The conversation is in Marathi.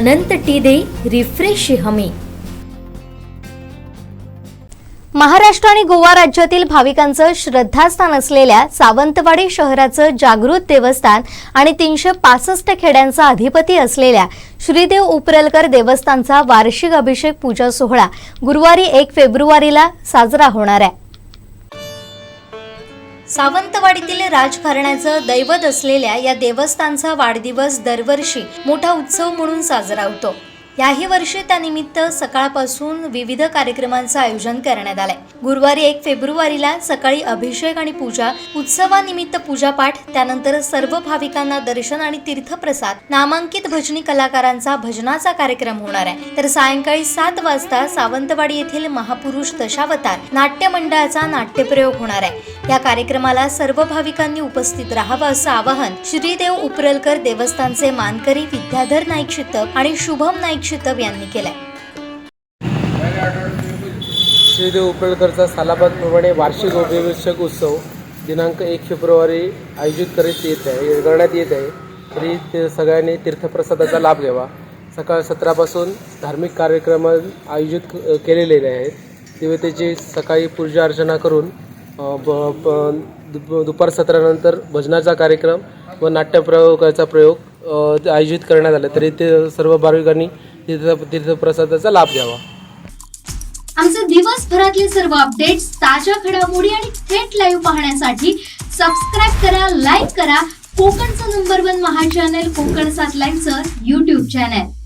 अनंत टी दे रिफ्रेश हमी. महाराष्ट्र आणि गोवा राज्यातील भाविकांचं श्रद्धास्थान असलेल्या सावंतवाडी शहराचं जागृत देवस्थान आणि तीनशे पासष्ट खेड्यांचा अधिपती असलेल्या श्रीदेव उपरलकर देवस्थानचा वार्षिक अभिषेक पूजा सोहळा गुरुवारी एक फेब्रुवारीला साजरा होणार आहे. सावंतवाडीतील राजकारणाचं दैवत असलेल्या या देवस्थानचा वाढदिवस दरवर्षी मोठा उत्सव म्हणून साजरा होतो. याही वर्षी त्यानिमित्त सकाळपासून विविध कार्यक्रमांचं आयोजन करण्यात आलंय. गुरुवारी एक फेब्रुवारीला सकाळी अभिषेक आणि पूजा उत्सवानिमित्त पूजापाठ त्यानंतर सर्व भाविकांना दर्शन आणि तीर्थप्रसाद नामांकित भजनी कलाकारांचा भजनाचा कार्यक्रम होणार आहे. तर सायंकाळी सात वाजता सावंतवाडी येथील महापुरुष दशावतार नाट्य मंडळाचा नाट्यप्रयोग होणार आहे. या कार्यक्रमाला सर्व भाविकांनी उपस्थित राहावं असं आवाहन श्रीदेव उपरलकर देवस्थानचे मानकरी विद्याधर नाईक शितप आणि शुभम नाईक शितप यांनी केलंय. श्रीदेव उपळकरचा सालाबादप्रमाणे वार्षिक अभिषेक उत्सव दिनांक एक फेब्रुवारी आयोजित करीत येत आहे करण्यात येत आहे. तरी ते सगळ्यांनी तीर्थप्रसादाचा लाभ घ्यावा. सकाळ सतरापासून धार्मिक कार्यक्रम आयोजित केलेले आहेत. देवतेची सकाळी पूजा अर्चना करून ब- दुपार सत्रानंतर भजनाचा कार्यक्रम व नाट्यप्रयोगाचा प्रयोग आयोजित करण्यात आला. तरी ते सर्व भाविकांनी तीर्थ तीर्थप्रसादाचा लाभ घ्यावा. आमचे दिवसभरातले सर्व अपडेट्स ताज्या घडामोडी आणि थेट लाईव्ह पाहण्यासाठी सबस्क्राईब करा लाईक करा. कोकणचं number one Maha channel Kokan सात लाईनचं युट्यूब चॅनल